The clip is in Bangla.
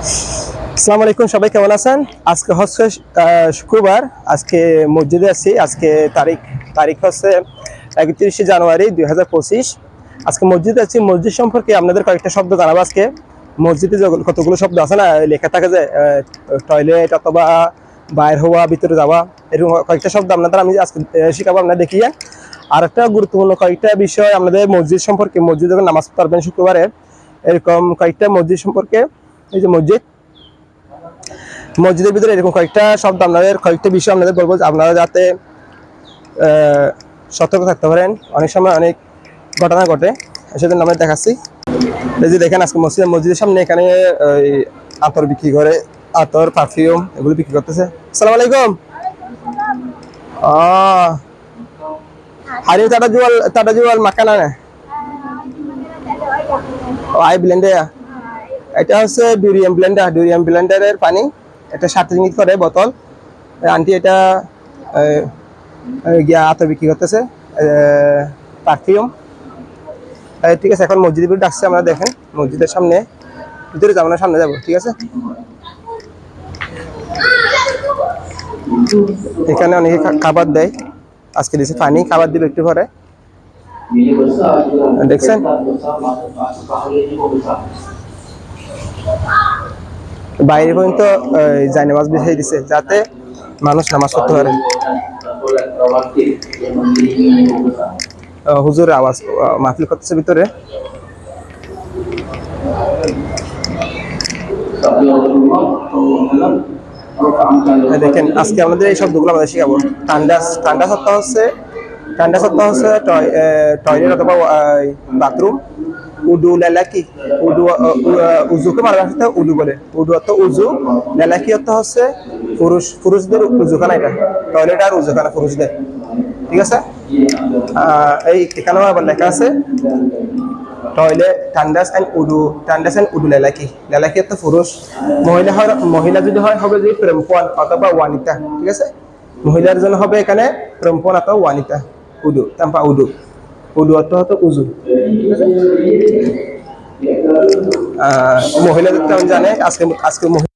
আসসালামু আলাইকুম, সবাই কেমন আছেন? আজকে হচ্ছে শুক্রবার। আজকে মসজিদে আছি। আজকে তারিখ তারিখ হচ্ছে একত্রিশে জানুয়ারি দুই হাজার পঁচিশ। আজকে মসজিদে আছি। মসজিদ সম্পর্কে আপনাদের কয়েকটা শব্দ জানাব আজকে। মসজিদে কতগুলো শব্দ আছে না, লেখা থাকে যে টয়লেট অথবা বাইর হওয়া, ভিতরে যাওয়া, এরকম কয়েকটা শব্দ আপনাদের আমি আজকে শিখাবো আপনারা দেখিয়ে। আর একটা গুরুত্বপূর্ণ কয়েকটা বিষয় আপনাদের মসজিদ সম্পর্কে, মসজিদ নামাজ পড়বেন শুক্রবারে, এরকম কয়েকটা মসজিদ সম্পর্কে এই যে মসজিদ। মসজিদের ভিতরে এরকম কয়েকটা শব্দ আপনাদের, কয়েকটা বিষয় আপনাদের বলব আপনারা যাতে সতর্ক থাকতে পারেন। অনেক সময় অনেক ঘটনা ঘটে, সেজন্য আমরা দেখাচ্ছি। এই যে দেখেন, আজকে মসজিদ, মসজিদের সামনে এখানে ওই আতর বিক্রি করে, আতর পারফিউম এগুলো বিক্রি করতেছে। সালাম আলাইকুম। আহ hari tak ada jual tak ada jual makanan এটা হচ্ছে ডুরিয়াম ব্লেন্ডার ডুরিয়াম ব্লেন্ডারের পানি। এটা সাত রিঙ্গিত করে বোতল। আন্টি এটা গিয়া আতো বিক্রি করতেছে পারফিউম ঠিক আছে, এখন মসজিদের ভিতরে ডাকছে আমরা দেখেন, মসজিদের সামনে। ভিতরে যাব না, সামনে যাব, ঠিক আছে? এখানে অনেকে খাবার দেয়। আজকে দিয়েছে পানি, খাবার দিবে একটু পরে। Ini বাইরে পর্যন্ত জায় নামাজ বিছাই দিছে, যাতে মানুষ নামাজ পড়তে পারে। হুজুর, আওয়াজ মাহফিল করতেছে ভিতরে। দেখেন, আজকে আমাদের এই শব্দগুলো আমাদের শিখাবো। ঠান্ডা ঠান্ডা হচ্ছে ঠান্ডা সত্তা হচ্ছে টয়লেট অথবা বাথরুম, উডু লেলাকি উডু উজুকে মারা ভাষাতে উডু বলে। উডু অর্থ উজু লেলাকি অর্থ হচ্ছে পুরুষ, পুরুষদের উজুখানা এটা। টয়লেট আর উজুখানা পুরুষদের। ঠিক আছে? এই এখানেও আবার লেখা আছে, টয়লেট টান্ডাস অ্যান্ড উডু টান্ডাস অ্যান্ড উডু লেলাকি লেলাকি একটা পুরুষ। মহিলা হয়, মহিলা যদি হয়, হবে যে প্রেমপন অথবা ওয়ানিতা। ঠিক আছে? মহিলার জন্য হবে এখানে প্রেমপন অথবা ওয়ানিতা। উডু তাম্পা উডু উডু অর্থ হতো উজু ঠিক আছে আহ, মহিলাদের তো আমি জানে আজকে আজকে মহি-